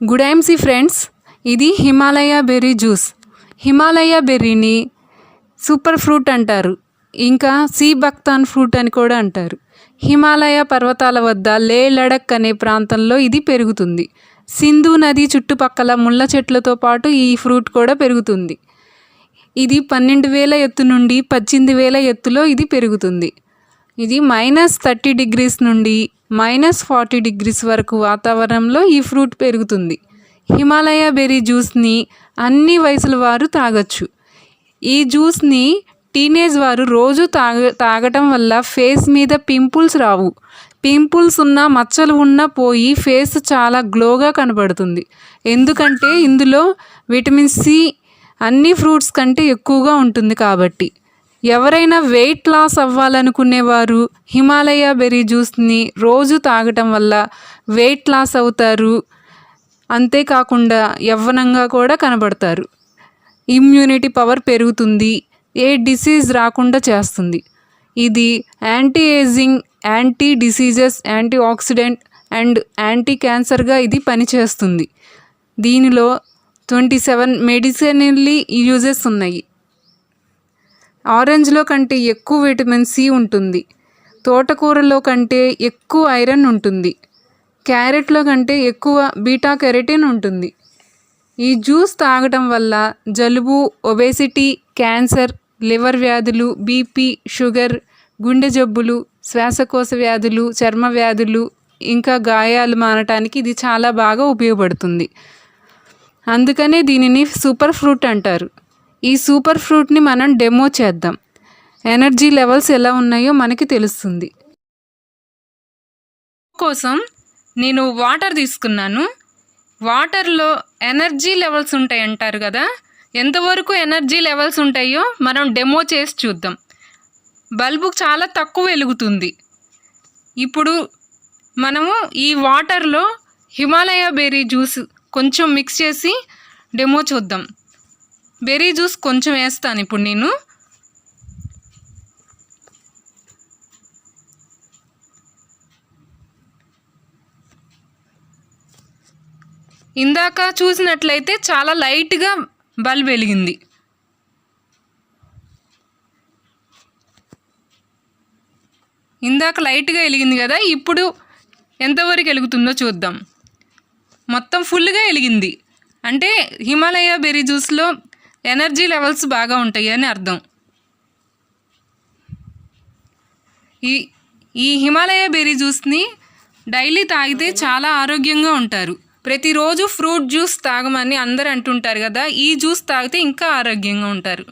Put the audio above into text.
Good ఐమ్సీ friends ఇది Himalaya berry juice. Himalaya బెర్రీని సూపర్ ఫ్రూట్ అంటారు. ఇంకా సీ బక్తాన్ ఫ్రూట్ అని కూడా అంటారు. హిమాలయ పర్వతాల వద్ద లే లడక్ అనే ప్రాంతంలో ఇది పెరుగుతుంది. సింధు నది చుట్టుపక్కల ముళ్ళ చెట్లతో పాటు ఈ ఫ్రూట్ కూడా పెరుగుతుంది. ఇది పన్నెండు వేల ఎత్తు నుండి పద్దెనిమిది వేల ఎత్తులో ఇది పెరుగుతుంది. ఇది మైనస్ థర్టీ డిగ్రీస్ నుండి మైనస్ ఫార్టీ డిగ్రీస్ వరకు వాతావరణంలో ఈ ఫ్రూట్ పెరుగుతుంది. హిమాలయ బెర్రీ జ్యూస్ని అన్ని వయసుల వారు తాగొచ్చు. ఈ జ్యూస్ని టీనేజ్ వారు రోజు తాగ తాగటం వల్ల ఫేస్ మీద పింపుల్స్ రావు. పింపుల్స్ ఉన్న మచ్చలు ఉన్న పోయి ఫేస్ చాలా గ్లోగా కనబడుతుంది. ఎందుకంటే ఇందులో విటమిన్ సి అన్ని ఫ్రూట్స్ కంటే ఎక్కువగా ఉంటుంది కాబట్టి. ఎవరైనా వెయిట్ లాస్ అవ్వాలనుకునేవారు హిమాలయ బెర్రీ జ్యూస్ని రోజు తాగటం వల్ల వెయిట్ లాస్ అవుతారు. అంతేకాకుండా యవ్వనంగా కూడా కనబడతారు. ఇమ్యూనిటీ పవర్ పెరుగుతుంది. ఏ డిసీజ్ రాకుండా చేస్తుంది. ఇది anti ageing anti diseases antioxidant and anti క్యాన్సర్గా ఇది పనిచేస్తుంది. దీనిలో ట్వంటీ సెవెన్ మెడిసినల్లీ యూజెస్ ఉన్నాయి. ఆరెంజ్లో కంటే ఎక్కువ విటమిన్ సి ఉంటుంది. తోటకూరలో కంటే ఎక్కువ ఐరన్ ఉంటుంది. క్యారెట్లో కంటే ఎక్కువ బీటా కెరటిన్ ఉంటుంది. ఈ జ్యూస్ తాగటం వల్ల జలుబు ఒబేసిటీ క్యాన్సర్ లివర్ వ్యాధులు బీపీ షుగర్ గుండె జబ్బులు శ్వాసకోశ వ్యాధులు చర్మ వ్యాధులు ఇంకా గాయాలు మానటానికి ఇది చాలా బాగా ఉపయోగపడుతుంది. అందుకనే దీనిని సూపర్ ఫ్రూట్ అంటారు. ఈ సూపర్ ఫ్రూట్ని మనం డెమో చేద్దాం. ఎనర్జీ లెవెల్స్ ఎలా ఉన్నాయో మనకి తెలుస్తుంది. కోసం నేను వాటర్ తీసుకున్నాను. వాటర్లో ఎనర్జీ లెవెల్స్ ఉంటాయి అంటారు కదా ఎంతవరకు ఎనర్జీ లెవెల్స్ ఉంటాయో మనం డెమో చేసి చూద్దాం. బల్బు చాలా తక్కువ వెలుగుతుంది. ఇప్పుడు మనము ఈ వాటర్లో హిమాలయ బెర్రీ జ్యూస్ కొంచెం మిక్స్ చేసి డెమో చూద్దాం. బెర్రీ జ్యూస్ కొంచెం వేస్తాను ఇప్పుడు నేను. ఇందాక చూసినట్లయితే చాలా లైట్గా బల్బ్ వెలిగింది. ఇందాక లైట్గా వెలిగింది కదా ఇప్పుడు ఎంతవరకు వెలుగుతుందో చూద్దాం. మొత్తం ఫుల్గా వెలిగింది. అంటే హిమాలయ బెర్రీ జ్యూస్లో ఎనర్జీ లెవెల్స్ బాగా ఉంటాయి అని అర్థం. ఈ ఈ హిమాలయ బెర్రీ జ్యూస్ని డైలీ తాగితే చాలా ఆరోగ్యంగా ఉంటారు. ప్రతిరోజు ఫ్రూట్ జ్యూస్ తాగమని అందరు అంటుంటారు కదా ఈ జ్యూస్ తాగితే ఇంకా ఆరోగ్యంగా ఉంటారు.